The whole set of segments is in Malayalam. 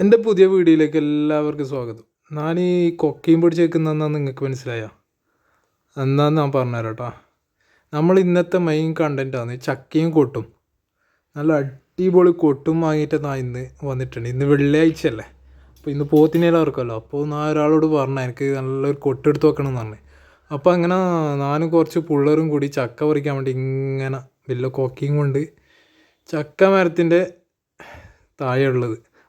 എന്റെ പുതിയ വീഡിയോയിലേക്ക് എല്ലാവർക്കും സ്വാഗതം. ഞാൻ ഈ കൊക്കയും പിടിച്ച് എന്നാൽ നിങ്ങൾക്ക് മനസ്സിലായോ? എന്നാന്ന് ഞാൻ പറഞ്ഞുതരാം കേട്ടോ നമ്മൾ ഇന്നത്തെ മെയിൻ കണ്ടന്റാണ് ചക്കയും കൊട്ടും. നല്ല അടിപൊളി കൊട്ടും വാങ്ങിയിട്ട് ഞാൻ ഇന്ന് വന്നിട്ടുണ്ട്. ഇന്ന് വെള്ളിയാഴ്ചയല്ലേ അപ്പോൾ ഇന്ന് പോത്തിനേലും ഇറക്കുമല്ലോ അപ്പോൾ ഞാൻ ഒരാളോട് പറഞ്ഞു എനിക്ക് നല്ലൊരു കൊട്ടെടുത്ത് വെക്കണം എന്ന് പറഞ്ഞു. അപ്പോൾ അങ്ങനെ ഞാനും കുറച്ച് പിള്ളേരും കൂടി ചക്ക പറിക്കാൻ വേണ്ടി ഇങ്ങനെ വലിയ കൊക്കയും കൊണ്ട് ചക്ക മരത്തിന്റെ താഴെ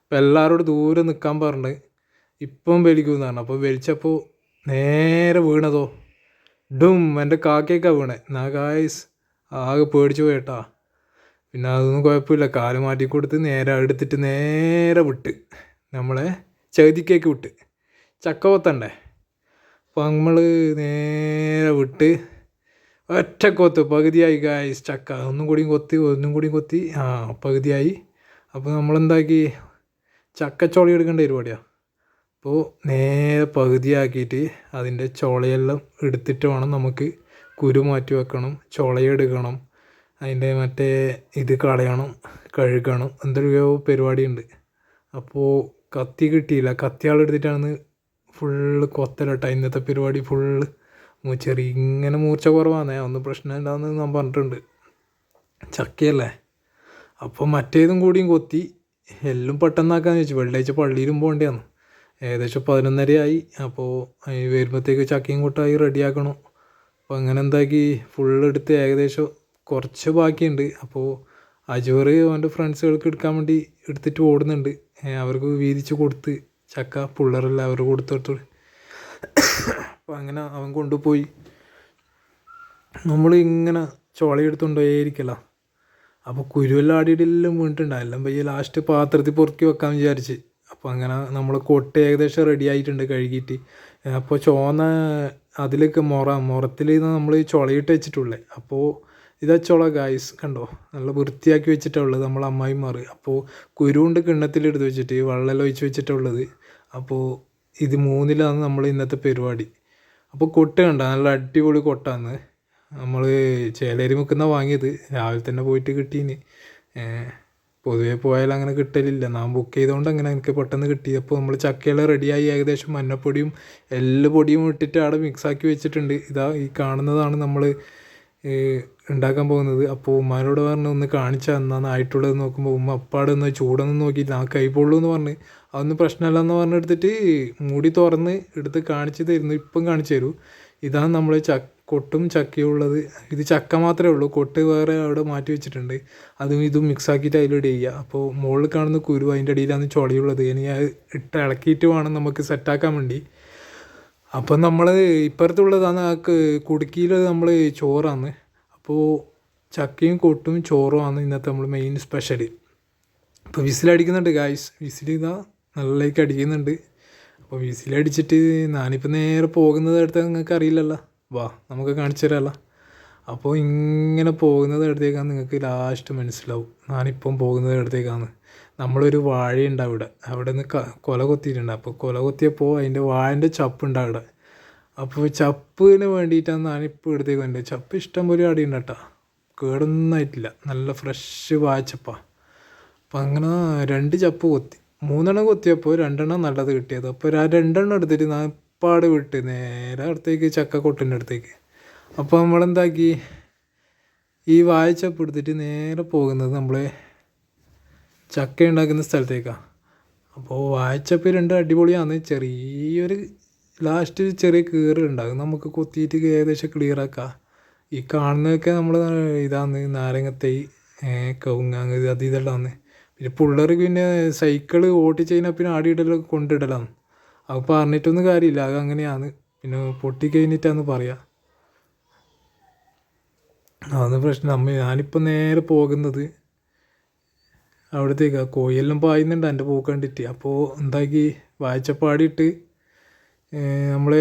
അപ്പോൾ എല്ലാവരോടും ദൂരെ നിൽക്കാൻ പറഞ്ഞ് ഇപ്പം വലിക്കുമെന്ന് പറഞ്ഞു. അപ്പോൾ വലിച്ചപ്പോൾ നേരെ വീണതോ? ഡും എന്റെ കാക്കയൊക്കെ വീണേ. എന്നാ കായ്സ് ആകെ പേടിച്ചു പോയിട്ടാ. പിന്നെ അതൊന്നും കുഴപ്പമില്ല. കാൽ മാറ്റി കൊടുത്ത് നേരെ എടുത്തിട്ട് നേരെ വിട്ട്. നമ്മളെ ചകിതിക്കേക്ക് വിട്ട്. ചക്ക കൊത്തണ്ടേ? അപ്പോൾ നമ്മൾ നേരെ വിട്ട് ഒറ്റ കൊത്ത്. പകുതിയായി ഗായ്സ് ചക്ക. ഒന്നും കൂടിയും കൊത്തി ഒന്നും കൂടിയും കൊത്തി. ആ പകുതിയായി. അപ്പോൾ നമ്മളെന്താക്കി? ചക്കച്ചോളി എടുക്കേണ്ട പരിപാടിയാണ് അപ്പോൾ നേരെ പകുതിയാക്കിയിട്ട് അതിന്റെ ചോളയെല്ലാം എടുത്തിട്ട് വേണം നമുക്ക് കുരു മാറ്റി വെക്കണം ചോളയെടുക്കണം അതിന്റെ മറ്റേ ഇത് കളയണം കഴുകണം എന്തൊക്കെയോ പരിപാടിയുണ്ട്. അപ്പോൾ കത്തി കിട്ടിയില്ല. കത്തിയാളെടുത്തിട്ടാണ് ഫുള്ള് കൊത്തലട്ട. ഇന്നത്തെ പരിപാടി ഫുള്ള് മൂച്ചറി ഇങ്ങനെ മൂർച്ച കുറവാണേ ഒന്നും പ്രശ്നമില്ലാന്ന് ഞാൻ പറഞ്ഞിട്ടുണ്ട്. ചക്കയല്ലേ? അപ്പോൾ മറ്റേതും കൂടിയും കൊത്തി എല്ലാം പെട്ടെന്നാക്കാന്ന് ചോദിച്ചു. വെള്ളിയാഴ്ച പള്ളിയിലും പോകേണ്ടതാണ് ഏകദേശം പതിനൊന്നരയായി. അപ്പോൾ വരുമ്പോഴത്തേക്ക് ചക്കയും കൂട്ടായി റെഡിയാക്കണം. അപ്പോൾ അങ്ങനെ എന്താക്കി? ഫുൾ എടുത്ത് ഏകദേശം കുറച്ച് ബാക്കിയുണ്ട്. അപ്പോൾ അജോറ് അവന്റെ ഫ്രണ്ട്സുകൾക്ക് എടുക്കാൻ വേണ്ടി എടുത്തിട്ട് ഓടുന്നുണ്ട്. അവർക്ക് വീതിച്ച് കൊടുത്ത് ചക്ക പിള്ളേരെല്ലാം അവർ കൊടുത്തിട്ട്. അപ്പോൾ അങ്ങനെ അവൻ കൊണ്ടുപോയി. നമ്മൾ ഇങ്ങനെ ചോളയെടുത്തുകൊണ്ടേയിരിക്കല അപ്പോൾ കുരുവെല്ലാം ആടിയിട്ടെല്ലാം വീണിട്ടുണ്ടാവും എല്ലാം പയ്യെ ലാസ്റ്റ് പാത്രത്തിൽ പൊറുക്കി വെക്കാൻ വിചാരിച്ച്. അപ്പോൾ അങ്ങനെ നമ്മൾ കൊട്ട് ഏകദേശം റെഡി ആയിട്ടുണ്ട് കഴുകിയിട്ട്. അപ്പോൾ ചോന്ന അതിലേക്ക് മുറ മുറത്തിൽ നമ്മൾ ചുളയിട്ട് വെച്ചിട്ടുള്ളത് അപ്പോൾ ഇതാ ചുള ഗായ്സ് കണ്ടോ? നല്ല വൃത്തിയാക്കി വെച്ചിട്ടുള്ളത് നമ്മൾ അമ്മായിമാർ അപ്പോൾ കുരുണ്ട് കിണ്ണത്തിലെടുത്ത് വെച്ചിട്ട് വെള്ളം ഒഴിച്ച് വെച്ചിട്ടുള്ളത്. അപ്പോൾ ഇത് മൂന്നിലാണ് നമ്മൾ ഇന്നത്തെ പരിപാടി. അപ്പോൾ കൊട്ട് കണ്ട? നല്ല അടിപൊളി കൊട്ടാന്ന്. നമ്മൾ ചേലേരി മുക്കുന്ന വാങ്ങിയത്. രാവിലെ തന്നെ പോയിട്ട് കിട്ടീന്. പൊതുവെ പോയാൽ അങ്ങനെ കിട്ടലില്ല. ഞാൻ ബുക്ക് ചെയ്തുകൊണ്ട് അങ്ങനെ എനിക്ക് പെട്ടെന്ന് കിട്ടി. അപ്പോൾ നമ്മൾ ചക്കയെല്ലാം റെഡിയായി ഏകദേശം മഞ്ഞപ്പൊടിയും എല്ലാ പൊടിയും ഇട്ടിട്ട് അവിടെ മിക്സാക്കി വെച്ചിട്ടുണ്ട്. ഇതാ ഈ കാണുന്നതാണ് നമ്മൾ ഉണ്ടാക്കാൻ പോകുന്നത്. അപ്പോൾ ഉമ്മാനോട് പറഞ്ഞ് ഒന്ന് കാണിച്ചാൽ എന്നാണ് ആയിട്ടുള്ളത് നോക്കുമ്പോൾ ഉമ്മ അപ്പാടെ ഒന്ന് ചൂടൊന്നും നോക്കിയില്ല. ആ കൈ പൊള്ളൂ എന്ന് പറഞ്ഞ് അതൊന്നും പ്രശ്നമല്ല എന്ന് പറഞ്ഞെടുത്തിട്ട് മൂടി തുറന്ന് എടുത്ത് കാണിച്ചു തരുന്നു. ഇപ്പം കാണിച്ചു തരൂ. ഇതാണ് നമ്മൾ ച കൊട്ടും ചക്കയും ഉള്ളത്. ഇത് ചക്ക മാത്രമേ ഉള്ളൂ. കൊട്ട് വേറെ അവിടെ മാറ്റി വെച്ചിട്ടുണ്ട്. അതും ഇതും മിക്സ് ആക്കിയിട്ട് അതിലിട്ട് ചെയ്യുക അപ്പോൾ മുകളിൽ കാണുന്ന കുരു അതിന്റെ അടിയിലാണ് ചുളയുള്ളത്. ഇനി അത് ഇട്ട് ഇളക്കിയിട്ട് വേണം നമുക്ക് സെറ്റാക്കാൻ വേണ്ടി. അപ്പം നമ്മൾ ഇപ്പുറത്തുള്ളതാണ് ആ കുടുക്കിയിൽ നമ്മൾ ചോറാണ് അപ്പോൾ ചക്കയും കൊട്ടും ചോറും ആണ് ഇന്നത്തെ നമ്മൾ മെയിൻ സ്പെഷ്യൽ അപ്പോൾ വിസിലടിക്കുന്നുണ്ട് ഗായ്സ് വിസിൽ ഇതാ നല്ലതായിട്ട് അടിക്കുന്നുണ്ട്. അപ്പോൾ വിസിലടിച്ചിട്ട് ഞാനിപ്പോൾ നേരെ പോകുന്നത് അടുത്ത് നിങ്ങൾക്ക് അറിയില്ലല്ലോ വാ നമുക്ക് കാണിച്ചു തരാമല്ലോ അപ്പോൾ ഇങ്ങനെ പോകുന്നത് എവിടത്തേക്കാണ് നിങ്ങൾക്ക് ലാസ്റ്റ് മനസ്സിലാവും. ഞാനിപ്പം പോകുന്നത് എവിടത്തേക്കാണ് നമ്മളൊരു വാഴയുണ്ട് അവിടെ. അവിടെ നിന്ന് കൊല കൊത്തിയിട്ടുണ്ട്. അപ്പോൾ കൊല കൊത്തിയപ്പോൾ അതിന്റെ വാഴന്റെ ചപ്പുണ്ട് അവിടെ. അപ്പോൾ ചപ്പിന് വേണ്ടിയിട്ടാണ് ഞാനിപ്പോൾ എടുത്തേക്ക് വേണ്ടത് ചപ്പ് ഇഷ്ടം പോലെ അവിടെ ഉണ്ട് കേട്ടോ. കേടൊന്നായിട്ടില്ല നല്ല ഫ്രഷ് വാഴച്ചപ്പാണ് അപ്പം അങ്ങനെ രണ്ട് ചപ്പ് കൊത്തി. മൂന്നെണ്ണം കൊത്തിയപ്പോൾ രണ്ടെണ്ണം നല്ലത് കിട്ടിയത്. അപ്പോൾ ആ രണ്ടെണ്ണം എടുത്തിട്ട് ഞാൻ പാട് വിട്ട് നേരെ അടുത്തേക്ക് ചക്ക കൊട്ടിന്റെ അടുത്തേക്ക്. അപ്പോൾ നമ്മളെന്താക്കി? ഈ വാഴച്ചപ്പ് എടുത്തിട്ട് നേരെ പോകുന്നത് നമ്മൾ ചക്ക ഉണ്ടാക്കുന്ന സ്ഥലത്തേക്കാണ് അപ്പോൾ വാഴച്ചപ്പ് രണ്ട് അടിപൊളിയാണ്. ചെറിയൊരു ലാസ്റ്റ് ചെറിയ കീറുണ്ടാകും നമുക്ക് കൊത്തിയിട്ട് ഏകദേശം ക്ലിയർ ആക്കാം. ഈ കാണുന്നതൊക്കെ നമ്മൾ ഇതാണ് നാരങ്ങത്തൈ കവുങ്ങ് അത് ഇതെല്ലാം പിന്നെ പിള്ളേർ പിന്നെ സൈക്കിൾ ഓട്ടിച്ച് പിന്നെ ആടിയിടലൊക്കെ കൊണ്ടിടലാണ്. അത് പറഞ്ഞിട്ടൊന്നും കാര്യമില്ല. അത് അങ്ങനെയാണ്. പിന്നെ പൊട്ടി പറയാം. അതാണ് പ്രശ്നം. അമ്മ ഞാനിപ്പോൾ നേരെ പോകുന്നത് അവിടത്തേക്കാണ് കോയെല്ലാം പായുന്നുണ്ട്. എന്റെ പോക്ക് കണ്ടിട്ട്. അപ്പോൾ എന്താക്കി? വായിച്ചപ്പാടിയിട്ട് നമ്മൾ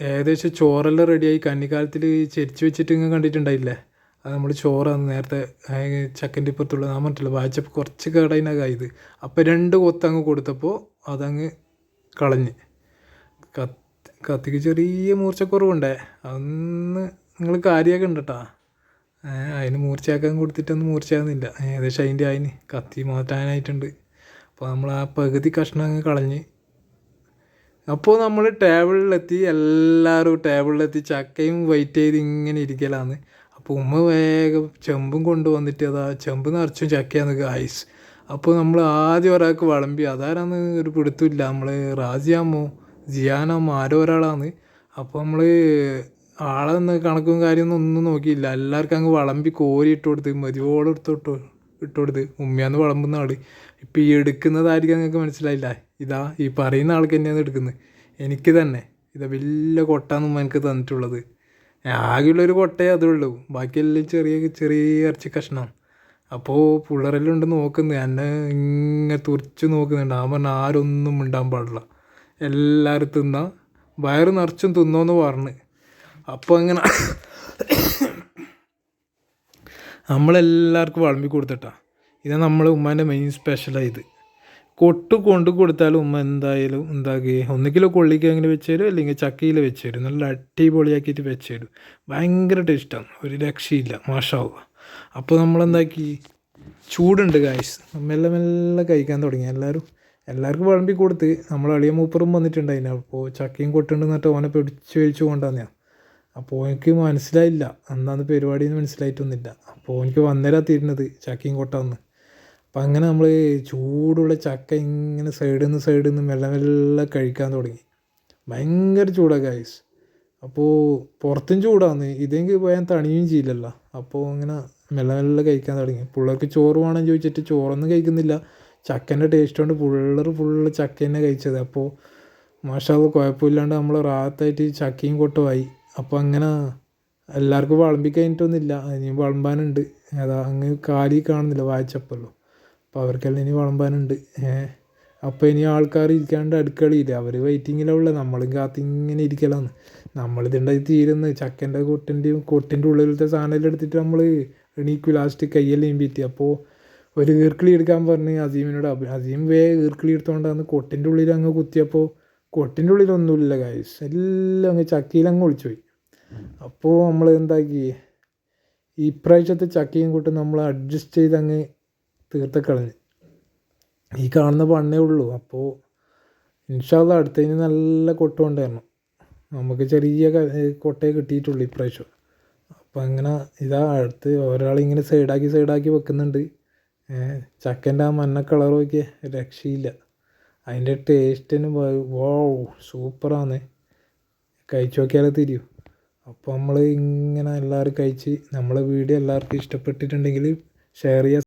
ഏകദേശം ചോറെല്ലാം റെഡിയായി. കന്നിക്കാലത്തിൽ ചെരിച്ച് വെച്ചിട്ട് ഇങ്ങനെ കണ്ടിട്ടുണ്ടായില്ലേ? അത് നമ്മൾ ചോറാണ് നേരത്തെ ചക്കന്റെ ഇപ്പുറത്തുള്ള ഞാൻ പറഞ്ഞിട്ടില്ല? വായിച്ചപ്പോൾ കുറച്ച് കേടായിനകായത് അപ്പോൾ രണ്ട് കൊത്തങ്ങ് കൊടുത്തപ്പോൾ അതങ്ങ് കളഞ്ഞ്. കത്ത് കത്തിക്ക് ചെറിയ മൂർച്ചക്കുറവുണ്ടേ. അതൊന്ന് നിങ്ങൾ കാര്യമാക്കണ്ട കേട്ടോ അതിന് മൂർച്ചയാക്കാൻ കൊടുത്തിട്ടൊന്നും മൂർച്ചയാകുന്നില്ല ഏകദേശം അതിന്റെ അതിന് കത്തി മാറ്റാനായിട്ടുണ്ട്. അപ്പോൾ നമ്മൾ ആ പകുതി കഷ്ണം അങ്ങ് കളഞ്ഞ്. അപ്പോൾ നമ്മൾ ടേബിളിലെത്തി എല്ലാവരും ടേബിളിലെത്തി ചക്കയും വെയിറ്റ് ചെയ്ത് ഇങ്ങനെ ഇരിക്കലാന്ന്. അപ്പോൾ ഉമ്മ വേഗം ചെമ്പും കൊണ്ടുവന്നിട്ട് അതാ ചെമ്പ് നിറച്ചും ചക്കയാന്ന് ഗായ്സ് അപ്പോൾ നമ്മൾ ആദ്യം ഒരാൾക്ക് വിളമ്പി അതാരാന്ന്? ഒരു പിടുത്തമില്ല. നമ്മൾ റാസിയാമോ ജിയാനാമോ ആരോ ഒരാളാണ് അപ്പോൾ നമ്മൾ ആളെന്ന് കണക്കും കാര്യമൊന്നും ഒന്നും നോക്കിയില്ല. എല്ലാവർക്കും അങ്ങ് വിളമ്പി കോരി ഇട്ട് കൊടുത്ത് മതിയോളം എടുത്ത് ഇട്ട് ഇട്ട് കൊടുത്ത്. ഉമ്മയാന്ന് വിളമ്പുന്ന ആൾ ഇപ്പോൾ ഈ എടുക്കുന്നതായിരിക്കും നിങ്ങൾക്ക് മനസ്സിലായില്ല. ഇതാ ഈ പറയുന്ന ആൾക്ക് തന്നെയാണ് എടുക്കുന്നത്. എനിക്ക് തന്നെ. ഇതാ വലിയ കൊട്ടാന്ന് ഉമ്മ എനിക്ക് തന്നിട്ടുള്ളത്. ആകെയുള്ളൊരു കൊട്ടയേ അതുള്ളൂ. ബാക്കിയെല്ലാം ചെറിയ ചെറിയ ഇറച്ചി കഷ്ണമാണ് അപ്പോൾ പിള്ളേരെല്ലാം ഉണ്ട് നോക്കുന്നത്. എന്നെ ഇങ്ങനെ തുറച്ച് നോക്കുന്നുണ്ട്. ആ പറഞ്ഞ ആരൊന്നും മിണ്ടാൻ പാടില്ല. എല്ലാവരും തിന്നാ. വയറ് നിറച്ചും തിന്നോന്ന് പറഞ്ഞ്. അപ്പോൾ അങ്ങനെ നമ്മളെല്ലാവർക്കും വിളമ്പി കൊടുത്തിട്ടാ. ഇത് നമ്മളെ ഉമ്മാന്റെ മെയിൻ സ്പെഷ്യലായത് കൊട്ട് കൊണ്ട് കൊടുത്താലും ഉമ്മ എന്തായാലും എന്താക്കുക കൊള്ളിക്ക് അങ്ങനെ വെച്ച് തരും അല്ലെങ്കിൽ ചക്കയിൽ വെച്ച് തരും നല്ല അടിപൊളിയാക്കിയിട്ട് വെച്ച് തരും ഭയങ്കര ടേസ്റ്റാണ് ഒരു രക്ഷയില്ല. മാഷാവുക അപ്പോൾ നമ്മളെന്താക്കി? ചൂടുണ്ട് കായ്സ് മെല്ലെ മെല്ലെ കഴിക്കാൻ തുടങ്ങി. എല്ലാവരും എല്ലാവർക്കും വിളമ്പി കൊടുത്ത് നമ്മൾ അളിയ മൂപ്പറും വന്നിട്ടുണ്ടായിന് അപ്പോൾ ചക്കയും കൊട്ടുണ്ട് എന്നിട്ട് ഓനെ പിടിച്ച് കഴിച്ചു കൊണ്ടുവന്നെയാ അപ്പോൾ എനിക്ക് മനസ്സിലായില്ല. എന്താന്ന് പരിപാടി എന്ന് മനസ്സിലായിട്ടൊന്നുമില്ല. അപ്പോൾ എനിക്ക് വന്നേരാ തീരുന്നത് ചക്കയും കൊട്ടാന്ന്. അപ്പം അങ്ങനെ നമ്മൾ ചൂടുള്ള ചക്ക ഇങ്ങനെ സൈഡിൽ നിന്ന് സൈഡിൽ നിന്ന് മെല്ലെ മെല്ലെ കഴിക്കാൻ തുടങ്ങി. ഭയങ്കര ചൂടാണ് ഗായ്സ് അപ്പോൾ പുറത്തും ചൂടാന്ന്. ഇതെങ്കിൽ പോയാൽ തണിയും ചെയ്യില്ലല്ലോ. അപ്പോൾ ഇങ്ങനെ മെല്ലെ മെല്ലെ കഴിക്കാൻ തുടങ്ങി. പിള്ളേർക്ക് ചോറ് വേണം ചോദിച്ചിട്ട് ചോറൊന്നും കഴിക്കുന്നില്ല. ചക്കന്റെ ടേസ്റ്റ് കൊണ്ട് പിള്ളേർ ഫുള്ള് ചക്ക തന്നെ കഴിച്ചത് അപ്പോൾ മാഷാവ് കുഴപ്പമില്ലാണ്ട് നമ്മൾ റാത്തായിട്ട് ചക്കയും കൊട്ടുമായി അപ്പോൾ അങ്ങനെ എല്ലാവർക്കും വിളമ്പി കഴിഞ്ഞിട്ടൊന്നുമില്ല. ഇനി വിളമ്പാനുണ്ട്. അതാ അങ്ങ് കാലി കാണുന്നില്ല വായിച്ചപ്പല്ലോ അപ്പോൾ അവർക്കെല്ലാം ഇനി വിളമ്പാനുണ്ട്. അപ്പോൾ ഇനി ആൾക്കാർ ഇരിക്കാണ്ട് അടുക്കളയില്ല അവർ വെയിറ്റിങ്ങിലുള്ള നമ്മളും കാത്തിങ്ങനെ ഇരിക്കലാണ് നമ്മളിതുണ്ടായി തീരുന്നത്? ചക്കന്റെ കൊട്ടിന്റെയും കൊട്ടിന്റെ ഉള്ളിലത്തെ സാധനം എടുത്തിട്ട് നമ്മൾ എണീക്കും ലാസ്റ്റ് കയ്യെല്ലാം പറ്റി അപ്പോൾ ഒരു ഈർക്കിളി എടുക്കാൻ പറഞ്ഞ് അസീമിനോട് അസീം വേ ഈർക്കിളി എടുത്തുകൊണ്ടാണ് കൊട്ടിന്റെ ഉള്ളിൽ അങ്ങ് കുത്തിയപ്പോൾ കൊട്ടിന്റെ ഉള്ളിലൊന്നുമില്ല കായസ് എല്ലാം അങ്ങ് ചക്കിയിൽ അങ്ങ് ഒളിച്ചുപോയി. അപ്പോൾ നമ്മൾ എന്താക്കി? ഇപ്രാവശ്യത്തെ ചക്കയും കൂട്ടും നമ്മൾ അഡ്ജസ്റ്റ് ചെയ്ത് അങ്ങ് തീർത്ത കളഞ്ഞ്. ഈ കാണുന്ന പണ്ണേ ഉള്ളൂ. അപ്പോൾ ഇൻഷാല്ല അടുത്തതിന് നല്ല കൊട്ട കൊണ്ടുവരണം. നമുക്ക് ചെറിയ കൊട്ടയെ കിട്ടിയിട്ടുള്ളൂ ഇപ്രാവശ്യം. അപ്പം അങ്ങനെ ഇതാ അടുത്ത് ഒരാളിങ്ങനെ സൈഡാക്കി സൈഡാക്കി വെക്കുന്നുണ്ട്. ചക്കന്റെ ആ മഞ്ഞ കളർ നോക്കിയേ രക്ഷയില്ല. അതിന്റെ ടേസ്റ്റിന് വോ സൂപ്പറാണ് കഴിച്ചു നോക്കിയാലേ തിരിയൂ. അപ്പോൾ നമ്മൾ ഇങ്ങനെ എല്ലാവരും കഴിച്ച് നമ്മളെ വീഡിയോ എല്ലാവർക്കും ഇഷ്ടപ്പെട്ടിട്ടുണ്ടെങ്കിൽ ഷെയർ ചെയ്യുക